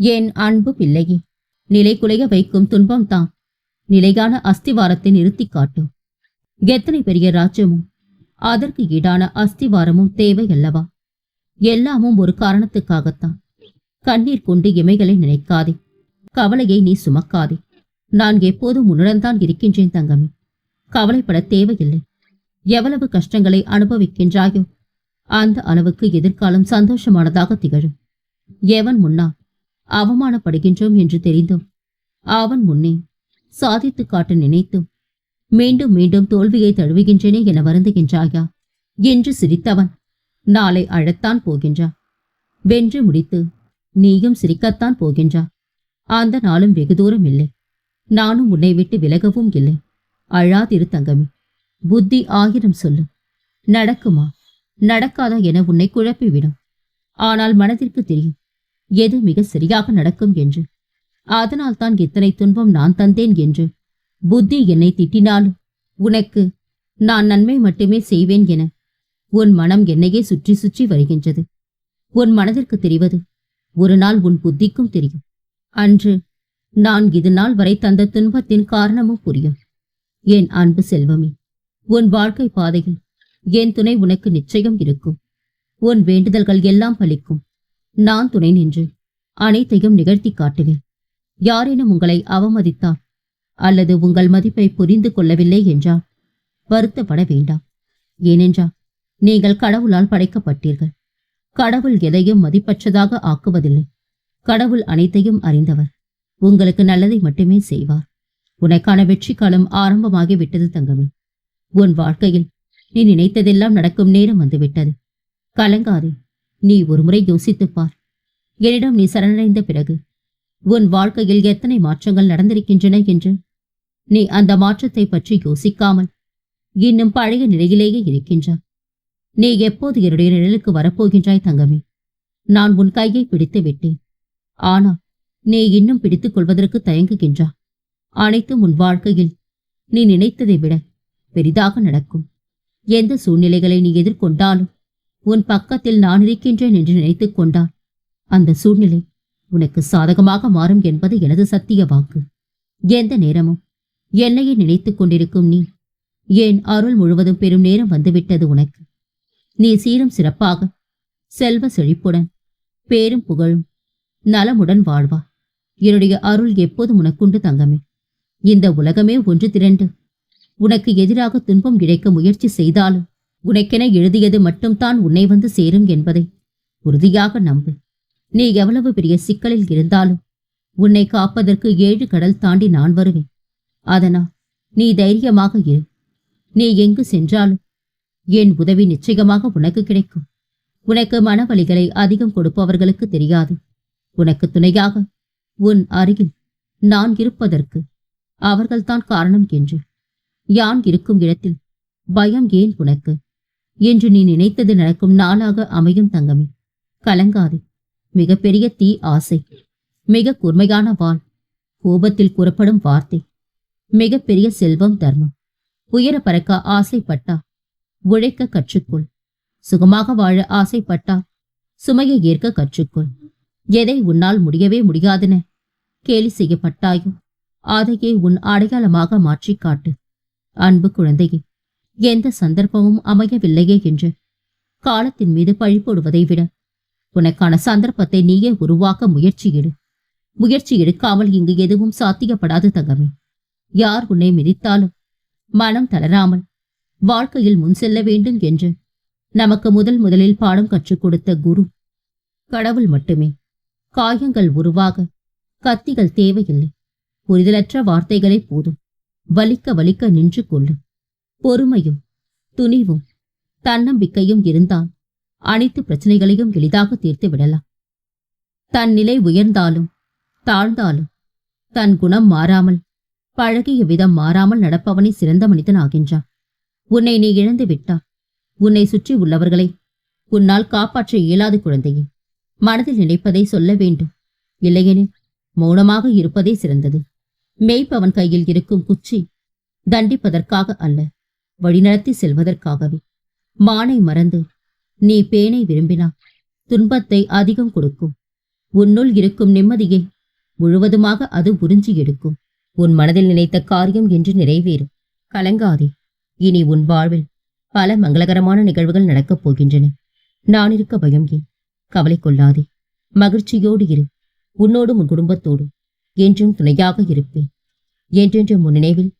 என் அன்பு பிள்ளையே? நிலைகுலைய வைக்கும் துன்பம்தான். நிலையான அஸ்திவாரத்தை நிறுத்தி காட்டும் எத்தனை பெரிய ராஜ்யமும் அதற்கு ஈடான அஸ்திவாரமும் தேவை அல்லவா எல்லாமும் ஒரு காரணத்துக்காகத்தான். கண்ணீர் கொண்டு இமைகளை நினைக்காதே. கவலையை நீ சுமக்காதே. நான் எப்போதும் உன்னுடன் தான் இருக்கின்றேன் தங்கமே. கவலைப்பட தேவையில்லை. எவ்வளவு கஷ்டங்களை அனுபவிக்கின்றாயோ அந்த அளவுக்கு எதிர்காலம் சந்தோஷமானதாக திகழும். எவன் முன்னால் அவமானப்படுகின்றோம் என்று தெரிந்தும் அவன் முன்னே சாதித்து காட்ட நினைத்தும் மீண்டும் மீண்டும் தோல்வியை தழுவுகின்றேனே என வருந்துகின்றாயா என்று சிரித்தவன் நாளை அழத்தான் போகின்றா. வென்று முடித்து நீயும் சிரிக்கத்தான் போகின்றா. அந்த நாளும் வெகு தூரம் இல்லை. நானும் உன்னை விட்டு விலகவும் இல்லை. அழாதிரு தங்கமே. புத்தி ஆயிரம் சொல்லு. நடக்குமா? நடக்காதா என உன்னை குழப்பிவிடும். ஆனால் மனதிற்கு தெரியும். எது மிக சரியாக நடக்கும் என்று? அதனால் தான் இத்தனை துன்பம் நான் தந்தேன் என்று. புத்தி என்னை திட்டினாலும் உனக்கு நான் நன்மை மட்டுமே செய்வேன் என உன் மனம் என்னையே சுற்றி சுற்றி வருகின்றது. உன் மனதிற்கு தெரிவது ஒரு நாள் உன் புத்திக்கும் தெரியும். அன்று நான் இது நாள் வரை தந்த துன்பத்தின் காரணமும் புரியும். என் அன்பு செல்வமே உன் வாழ்க்கை பாதையில் என் துணை உனக்கு நிச்சயம் இருக்கும். உன் வேண்டுதல்கள் எல்லாம் பலிக்கும். நான் துணை நின்று அனைத்தையும் நிகழ்த்தி காட்டுவேன். யாரேனும் உங்களை அவமதித்தால் அல்லது உங்கள் மதிப்பை புரிந்து கொள்ளவில்லை என்றால் வருத்தப்பட வேண்டாம். ஏனென்றால் நீங்கள் கடவுளால் படைக்கப்பட்டீர்கள். கடவுள் எதையும் மதிப்பற்றதாக ஆக்குவதில்லை. கடவுள் அனைத்தையும் அறிந்தவர். உங்களுக்கு நல்லதை மட்டுமே செய்வார். உனக்கான வெற்றி காலம் ஆரம்பமாகி விட்டது தங்கமே. உன் வாழ்க்கையில் நீ நினைத்ததெல்லாம் நடக்கும் நேரம் வந்துவிட்டது. கலங்காதே. நீ ஒருமுறை யோசித்துப் பார் என்னிடம் நீ சரணடைந்த பிறகு உன் வாழ்க்கையில் எத்தனை மாற்றங்கள் நடந்திருக்கின்றன என்று நீ அந்த மாற்றத்தை பற்றி யோசிக்காமல் இன்னும் பழைய நிலையிலேயே இருக்கின்றாய். நீ எப்போது என்னுடைய நிழலுக்கு வரப்போகின்றாய் தங்கமே? நான் உன் கையை பிடித்து விட்டேன். ஆனால் நீ இன்னும் பிடித்துக் கொள்வதற்கு தயங்குகின்றா அனைத்தும் உன் வாழ்க்கையில் நீ நினைத்ததை விட பெரிதாக நடக்கும். எந்த சூழ்நிலைகளை நீ எதிர்கொண்டாலும் உன் பக்கத்தில் நான் இருக்கின்றேன் என்று நினைத்துக் கொண்டால் அந்த சூழ்நிலை உனக்கு சாதகமாக மாறும் என்பது எனது சத்திய வாக்கு. எந்த நேரமும் என்னையே நினைத்துக் கொண்டிருக்கும் நீ ஏன் அருள் முழுவதும் பெரும் நேரம் வந்துவிட்டது உனக்கு. நீ சீரும் சிறப்பாக செல்வ செழிப்புடன் பேரும் புகழும் நலமுடன் வாழ்வா. என்னுடைய அருள் எப்போதும் உனக்குண்டு தங்கமே. இந்த உலகமே ஒன்று திரண்டு உனக்கு எதிராக துன்பம் இழைக்க முயற்சி செய்தாலும் உனக்கென எழுதியது மட்டும்தான் உன்னை வந்து சேரும் என்பதை உறுதியாக நம்பு. நீ எவ்வளவு பெரிய சிக்கலில் இருந்தாலும் உன்னை காப்பதற்கு ஏழு கடல் தாண்டி நான் வருவேன். அதனால் நீ தைரியமாக இரு. நீ எங்கு சென்றாலும் என் உதவி நிச்சயமாக உனக்கு கிடைக்கும். உனக்கு மனவழிகளை அதிகம் கொடுப்பவர்களுக்கு தெரியாது. உனக்கு துணையாக உன் அருகில் நான் இருப்பதற்கு அவர்கள்தான் காரணம் என்று. யான் இருக்கும் இடத்தில் பயம் ஏன் உனக்கு? என்று நீ நினைத்தது நடக்கும் நாளாக அமையும் தங்கமே. கலங்காதே. மிகப்பெரிய தீ ஆசை. மிக கூர்மையான வாள். கோபத்தில் கூறப்படும் வார்த்தை. மிகப்பெரிய செல்வம் தர்மம். உயர பறக்க ஆசைப்பட்டா. உழைக்க கற்றுக்கொள். சுகமாக வாழ ஆசைப்பட்டா. சுமையை ஏற்க கற்றுக்கொள். எதை உன்னால் முடியவே முடியாதென. கேலி செய்யப்பட்டாயோ. அதையே உன் அடையாளமாக மாற்றிக் காட்டு அன்பு குழந்தையே. எந்த சந்தர்ப்பமும் அமையவில்லையே என்று. காலத்தின் மீது பழி போடுவதை விட உனக்கான சந்தர்ப்பத்தை நீயே உருவாக்க முயற்சியிடு. முயற்சி எடுக்காமல் இங்கு எதுவும் சாத்தியப்படாது தங்கமே. யார் உன்னை மிதித்தாலும் மனம் தளராமல் வாழ்க்கையில் முன் செல்ல வேண்டும் என்று நமக்கு முதல் முதலில் பாடம் கற்றுக் கொடுத்த குரு. கடவுள் மட்டுமே. காயங்கள் உருவாக கத்திகள் தேவையில்லை. புரிதலற்ற வார்த்தைகளே போதும். வலிக்க வலிக்க நின்று கொள்ளும் பொறுமையும் துணிவும் தன்னம்பிக்கையும் இருந்தால் அனைத்து பிரச்சனைகளையும் எளிதாக தீர்த்து விடலாம். தன் நிலை உயர்ந்தாலும் தாழ்ந்தாலும் தன் குணம் மாறாமல் பழகிய விதம் மாறாமல் நடப்பவனே சிறந்த மனிதன் ஆகின்றான். உன்னை நீ இழந்து விட்டால் உன்னை சுற்றி உள்ளவர்களை உன்னால் காப்பாற்ற இயலாது குழந்தையே மனதில் நினைப்பதை சொல்ல வேண்டும். இல்லையெனில் மௌனமாக இருப்பதே சிறந்தது. மேய்ப்பவன் கையில் இருக்கும் குச்சி தண்டிப்பதற்காக அல்ல. வழிநடத்தி செல்வதற்காகவே. மானை மறந்து நீ பேனை விரும்பினா துன்பத்தை அதிகம் கொடுக்கும். உன்னுள் இருக்கும் நிம்மதியை முழுவதுமாக அது உறிஞ்சி எடுக்கும். உன் மனதில் நினைத்த காரியம் என்று நிறைவேறும். கலங்காதே. இனி உன் வாழ்வில் பல மங்களகரமான நிகழ்வுகள் நடக்கப் போகின்றன. நான் இருக்க பயம் ஏன்? கவலை கொள்ளாதே. மகிழ்ச்சியோடு இரு. உன்னோடும் உன் குடும்பத்தோடும் என்றும் துணையாக இருப்பேன். என்றென்றும் உன் நினைவில்